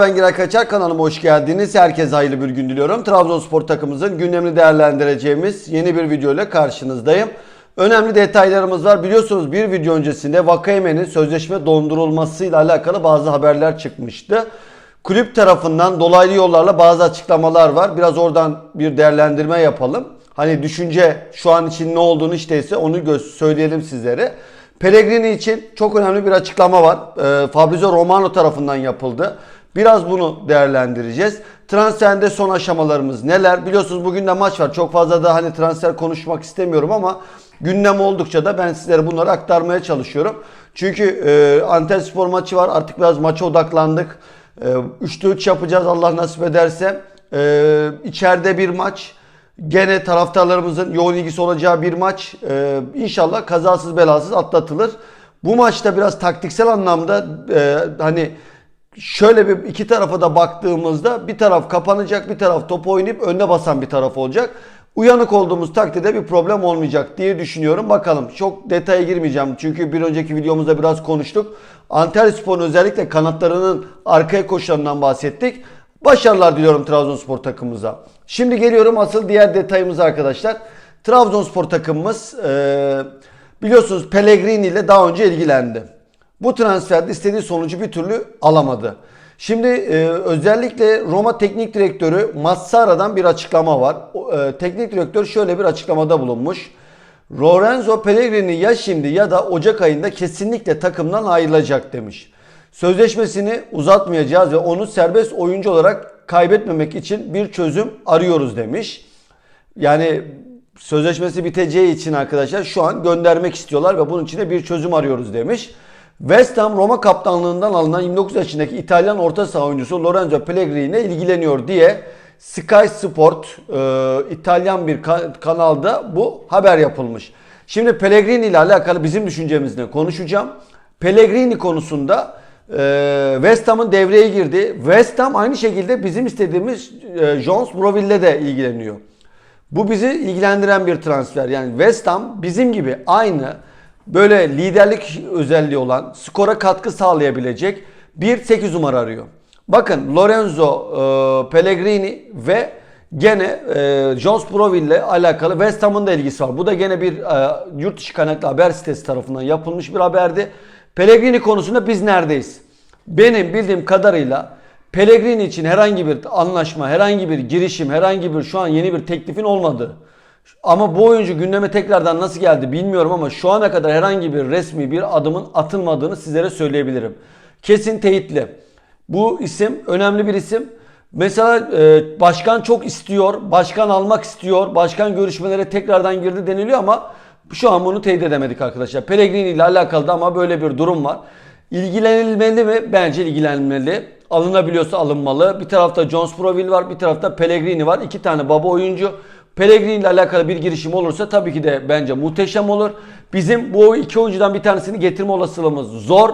Ben Giray Kaçar kanalıma hoş geldiniz. Herkese hayırlı bir gün diliyorum. Trabzonspor takımımızın gündemini değerlendireceğimiz yeni bir video ile karşınızdayım. Önemli detaylarımız var. Biliyorsunuz bir video öncesinde Vakayeme'nin sözleşme dondurulmasıyla alakalı bazı haberler çıkmıştı. Kulüp tarafından dolaylı yollarla bazı açıklamalar var. Biraz oradan bir değerlendirme yapalım. Hani düşünce şu an için ne olduğunu işteyse onu söyleyelim sizlere. Pellegrini için çok önemli bir açıklama var. Ee, Fabrizio Romano tarafından yapıldı. Biraz bunu değerlendireceğiz. Transferde son aşamalarımız neler? Biliyorsunuz bugün de maç var. Çok fazla da hani transfer konuşmak istemiyorum ama gündem oldukça da ben sizlere bunları aktarmaya çalışıyorum. Çünkü e, Antep Spor maçı var. Artık biraz maça odaklandık. E, 3'te 3 yapacağız Allah nasip ederse. E, içeride bir maç. Gene taraftarlarımızın yoğun ilgisi olacağı bir maç. Ee, inşallah kazasız belasız atlatılır. Bu maçta biraz taktiksel anlamda e, hani şöyle bir iki tarafa da baktığımızda bir taraf kapanacak, bir taraf topu oynayıp önüne basan bir taraf olacak. Uyanık olduğumuz takdirde bir problem olmayacak diye düşünüyorum. Bakalım çok detaya girmeyeceğim. Çünkü bir önceki videomuzda biraz konuştuk. Antalyaspor'un özellikle kanatlarının arkaya koşularından bahsettik. Başarılar diliyorum Trabzonspor takımımıza. Şimdi geliyorum asıl diğer detayımıza arkadaşlar. Trabzonspor takımımız biliyorsunuz Pellegrini ile daha önce ilgilendi. Bu transferde istediği sonucu bir türlü alamadı. Şimdi e, özellikle Roma Teknik Direktörü Massara'dan bir açıklama var. E, teknik direktör şöyle bir açıklamada bulunmuş. Lorenzo Pellegrini ya şimdi ya da Ocak ayında kesinlikle takımdan ayrılacak demiş. Sözleşmesini uzatmayacağız ve onu serbest oyuncu olarak kaybetmemek için bir çözüm arıyoruz demiş. Yani sözleşmesi biteceği için arkadaşlar şu an göndermek istiyorlar ve bunun için de bir çözüm arıyoruz demiş. West Ham Roma kaptanlığından alınan 29 yaşındaki İtalyan orta saha oyuncusu Lorenzo Pellegrini ile ilgileniyor diye Sky Sport e, İtalyan bir ka- kanalda bu haber yapılmış. Şimdi Pellegrini ile alakalı bizim düşüncemizle konuşacağım. Pellegrini konusunda e, West Ham'ın devreye girdi. West Ham aynı şekilde bizim istediğimiz e, Jones Broville de ilgileniyor. Bu bizi ilgilendiren bir transfer. Yani West Ham bizim gibi aynı böyle liderlik özelliği olan, skora katkı sağlayabilecek bir 8 numara arıyor. Bakın Lorenzo e, Pellegrini ve gene e, Jones Broville ile alakalı West Ham'ın da ilgisi var. Bu da gene bir e, yurt dışı kaynaklı haber sitesi tarafından yapılmış bir haberdi. Pellegrini konusunda biz neredeyiz? Benim bildiğim kadarıyla Pellegrini için herhangi bir anlaşma, herhangi bir girişim, herhangi bir şu an yeni bir teklifin olmadığı. Ama bu oyuncu gündeme tekrardan nasıl geldi bilmiyorum ama şu ana kadar herhangi bir resmi bir adımın atılmadığını sizlere söyleyebilirim. Kesin teyitli. Bu isim önemli bir isim. Mesela e, başkan çok istiyor, başkan almak istiyor, başkan görüşmelere tekrardan girdi deniliyor ama şu an bunu teyit edemedik arkadaşlar. Pellegrini ile alakalı da ama böyle bir durum var. İlgilenilmeli mi? Bence ilgilenmeli. Alınabiliyorsa alınmalı. Bir tarafta Jones Broville var, bir tarafta Pellegrini var. İki tane baba oyuncu. Pellegrini ile alakalı bir girişim olursa tabii ki de bence muhteşem olur. Bizim bu iki oyuncudan bir tanesini getirme olasılığımız zor.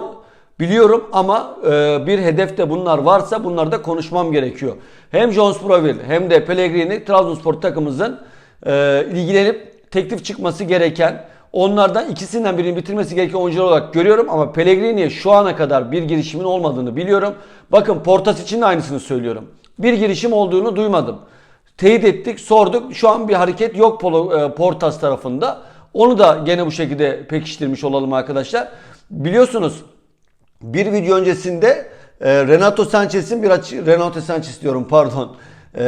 Biliyorum ama e, bir hedefte bunlar varsa bunları da konuşmam gerekiyor. Hem Jones Broville hem de Pellegrini Trabzonspor takımımızın e, ilgilenip teklif çıkması gereken onlardan ikisinden birini bitirmesi gereken oyuncular olarak görüyorum ama Pellegrini'ye şu ana kadar bir girişimin olmadığını biliyorum. Bakın Portas için de aynısını söylüyorum. Bir girişim olduğunu duymadım. Teyit ettik, sorduk. Şu an bir hareket yok e, Portas tarafında. Onu da gene bu şekilde pekiştirmiş olalım arkadaşlar. Biliyorsunuz bir video öncesinde e, Renato Sanchez'in bir açı, Renato Sanchez diyorum pardon. E,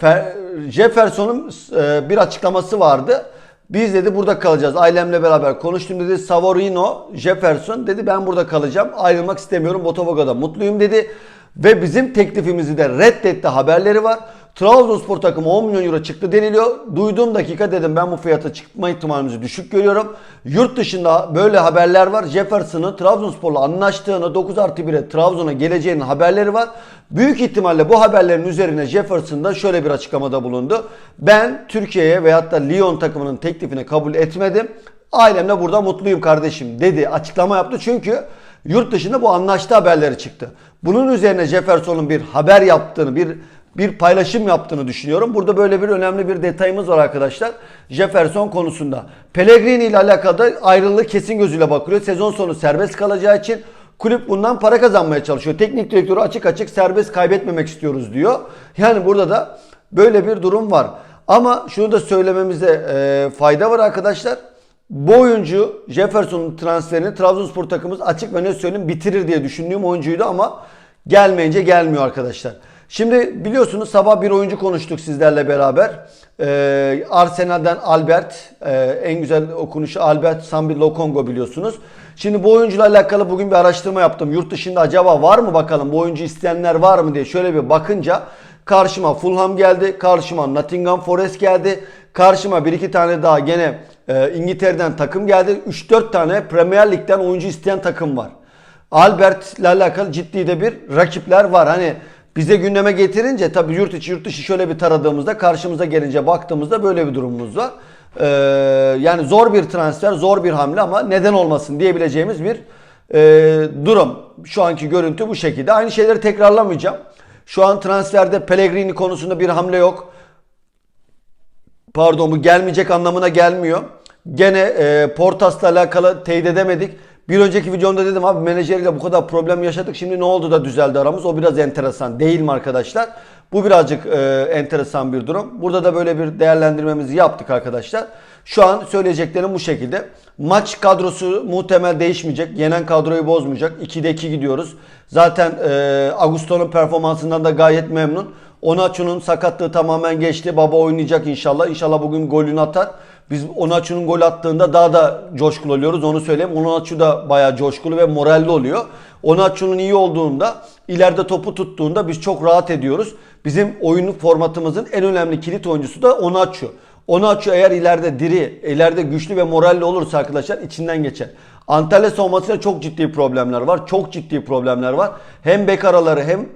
Fer- Jefferson'un e, bir açıklaması vardı. Biz dedi burada kalacağız. Ailemle beraber konuştum dedi. Savorino, Jefferson dedi ben burada kalacağım. Ayrılmak istemiyorum. Botafogo'da mutluyum dedi. Ve bizim teklifimizi de reddetti haberleri var. Trabzonspor takımı 10 milyon euro çıktı deniliyor. Duyduğum dakika dedim ben bu fiyata çıkma ihtimalimizi düşük görüyorum. Yurt dışında böyle haberler var. Jefferson'ın Trabzonspor'la anlaştığını 9 artı 1'e Trabzon'a geleceğinin haberleri var. Büyük ihtimalle bu haberlerin üzerine Jefferson da şöyle bir açıklamada bulundu. Ben Türkiye'ye veyahut da Lyon takımının teklifini kabul etmedim. Ailemle burada mutluyum kardeşim dedi. Açıklama yaptı çünkü yurt dışında bu anlaştı haberleri çıktı. Bunun üzerine Jefferson'un bir haber yaptığını, bir bir paylaşım yaptığını düşünüyorum. Burada böyle bir önemli bir detayımız var arkadaşlar. Jefferson konusunda. Pellegrini ile alakalı ayrılığı kesin gözüyle bakılıyor. Sezon sonu serbest kalacağı için Kulüp bundan para kazanmaya çalışıyor. Teknik direktörü açık açık serbest kaybetmemek istiyoruz diyor. Yani burada da böyle bir durum var. Ama şunu da söylememize e, fayda var arkadaşlar. Bu oyuncu Jefferson'un transferini Trabzonspor takımımız açık ve ne söyleyeyim bitirir diye düşündüğüm oyuncuydu ama gelmeyince gelmiyor arkadaşlar. Şimdi biliyorsunuz sabah bir oyuncu konuştuk sizlerle beraber. Ee, Arsenal'den Albert, e, en güzel okunuşu Albert Sambi Lokongo biliyorsunuz. Şimdi bu oyuncuyla alakalı bugün bir araştırma yaptım. Yurt dışında acaba var mı bakalım bu oyuncu isteyenler var mı diye şöyle bir bakınca karşıma Fulham geldi, karşıma Nottingham Forest geldi, karşıma bir iki tane daha gene e, İngiltere'den takım geldi. 3-4 tane Premier Lig'den oyuncu isteyen takım var. Albert'le alakalı ciddi de bir rakipler var. Hani bize gündeme getirince tabii yurt içi yurt dışı şöyle bir taradığımızda karşımıza gelince baktığımızda böyle bir durumumuz var. Ee, yani zor bir transfer, zor bir hamle ama neden olmasın diyebileceğimiz bir e, durum. Şu anki görüntü bu şekilde. Aynı şeyleri tekrarlamayacağım. Şu an transferde Pellegrini konusunda bir hamle yok. Pardon bu gelmeyecek anlamına gelmiyor. Gene e, Portas'la alakalı teyit edemedik. Bir önceki videomda dedim abi menajeriyle bu kadar problem yaşadık. Şimdi ne oldu da düzeldi aramız? O biraz enteresan değil mi arkadaşlar? Bu birazcık e, enteresan bir durum. Burada da böyle bir değerlendirmemizi yaptık arkadaşlar. Şu an söyleyeceklerim bu şekilde. Maç kadrosu muhtemel değişmeyecek. Yenen kadroyu bozmayacak. 2'de 2 gidiyoruz. Zaten e, Augusto'nun performansından da gayet memnun. Onaçu'nun sakatlığı tamamen geçti. Baba oynayacak inşallah. İnşallah bugün golünü atar. Biz Onaçu'nun gol attığında daha da coşkulu oluyoruz. Onu söyleyeyim. Onaçu da bayağı coşkulu ve moralli oluyor. Onaçu'nun iyi olduğunda, ileride topu tuttuğunda biz çok rahat ediyoruz. Bizim oyun formatımızın en önemli kilit oyuncusu da Onaçu. Onaçu eğer ileride diri, ileride güçlü ve moralli olursa arkadaşlar içinden geçer. Antalya savunmasıyla çok ciddi problemler var. Çok ciddi problemler var. Hem bek araları hem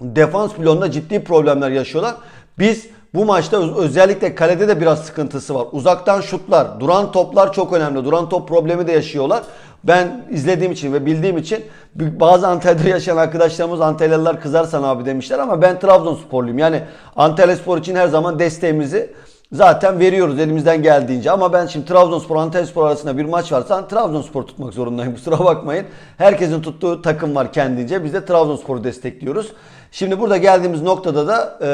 defans bloğunda ciddi problemler yaşıyorlar. Biz bu maçta öz- özellikle kalede de biraz sıkıntısı var. Uzaktan şutlar, duran toplar çok önemli. Duran top problemi de yaşıyorlar. Ben izlediğim için ve bildiğim için bazı Antalya'da yaşayan arkadaşlarımız Antalyalılar kızarsan abi demişler ama ben Trabzonsporluyum. Yani Antalya Spor için her zaman desteğimizi zaten veriyoruz elimizden geldiğince. Ama ben şimdi Trabzonspor Antalyaspor arasında bir maç varsa Trabzonspor tutmak zorundayım. Kusura bakmayın. Herkesin tuttuğu takım var kendince. Biz de Trabzonspor'u destekliyoruz. Şimdi burada geldiğimiz noktada da e,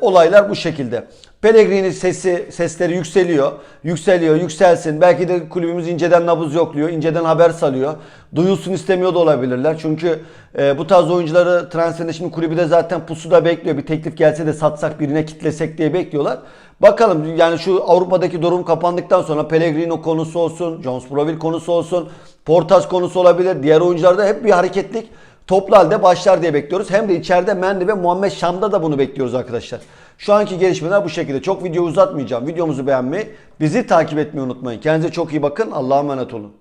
olaylar bu şekilde. Pellegrini sesi sesleri yükseliyor. Yükseliyor, yükselsin. Belki de kulübümüz inceden nabız yokluyor. inceden haber salıyor. Duyulsun istemiyor da olabilirler. Çünkü e, bu tarz oyuncuları transferinde şimdi kulübü de zaten pusuda bekliyor. Bir teklif gelse de satsak birine kitlesek diye bekliyorlar. Bakalım yani şu Avrupa'daki durum kapandıktan sonra Pellegrino konusu olsun, Jones Broville konusu olsun, Portas konusu olabilir. Diğer oyuncularda hep bir hareketlik toplu halde başlar diye bekliyoruz. Hem de içeride Mendy ve Muhammed Şam'da da bunu bekliyoruz arkadaşlar. Şu anki gelişmeler bu şekilde. Çok video uzatmayacağım. Videomuzu beğenmeyi, bizi takip etmeyi unutmayın. Kendinize çok iyi bakın. Allah'a emanet olun.